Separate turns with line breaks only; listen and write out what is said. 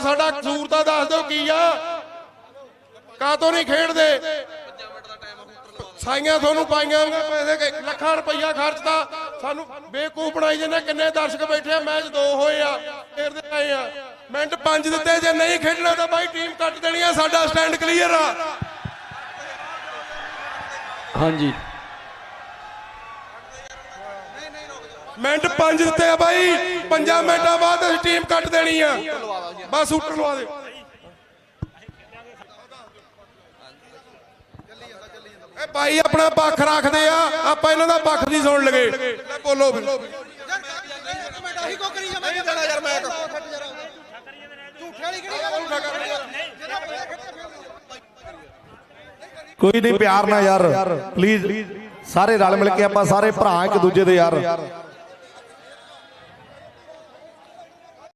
ਦਿਓ ਸਾਡਾ ਕਸੂਰ ਤਾਂ ਦੱਸ ਦਿਓ ਕੀ ਆ। ਕਾਤੋਂ ਨਹੀਂ ਖੇਡਦੇ? ਸਾਈਆਂ ਤੁਹਾਨੂੰ ਪਾਈਆਂ ਪੈਸੇ ਲੱਖਾਂ ਰੁਪਈਆ ਖਰਚਦਾ ਸਾਨੂੰ ਬੇਕੂਫ ਬਣਾਈ ਜਾਂਦੇ ਕਿੰਨੇ ਦਰਸ਼ਕ ਬੈਠੇ ਆ, ਮੈਚ ਦੋ ਹੋਏ ਆ, ਖੇਡਦੇ ਆਏ ਆ। ਮਿੰਟ ਪੰਜ ਦਿੱਤੇ, ਜੇ ਨਹੀਂ ਖੇਡਣਾ ਤਾਂ ਬਾਈ ਟੀਮ ਕੱਟ ਦੇਣੀ ਆ, ਸਾਡਾ ਸਟੈਂਡ ਕਲੀਅਰ ਆ।
ਹਾਂਜੀ।
ਮਿੰਟ ਪੰਜ ਦਿੱਤੇ ਆ ਬਾਈ। ਪੰਜਾਂ ਮਿੰਟਾਂ ਬਾਅਦ ਅਸੀਂ ਟੀਮ ਕੱਟ ਦੇਣੀ ਆ। ਬਸ ਸ਼ੂਟਰ ਲਵਾ ਦਿਓ। ਇਹ ਭਾਈ ਆਪਣਾ ਪੱਖ ਰੱਖਦੇ ਆ। ਆਪਾਂ ਇਹਨਾਂ ਦਾ ਪੱਖ ਨਹੀਂ ਸੁਣ ਲਗੇ। ਬੋਲੋ ਫਿਰ।
ਆਹੀ ਕੋ ਕਰੀ ਜਾਵਾਂ ਕਿ ਦੇਣਾ ਯਾਰ ਮੈਂ ਝੂਠੇ ਵਾਲੀ ਕਿਹੜੀ ਗੱਲ
ਕੋਈ ਨਹੀਂ, ਪਿਆਰ ਨਾਲ ਯਾਰ। ਪਲੀਜ਼ ਸਾਰੇ ਰਲ ਮਿਲ ਕੇ ਆਪਾਂ ਸਾਰੇ ਭਰਾ ਇੱਕ ਦੂਜੇ ਦੇ ਯਾਰ।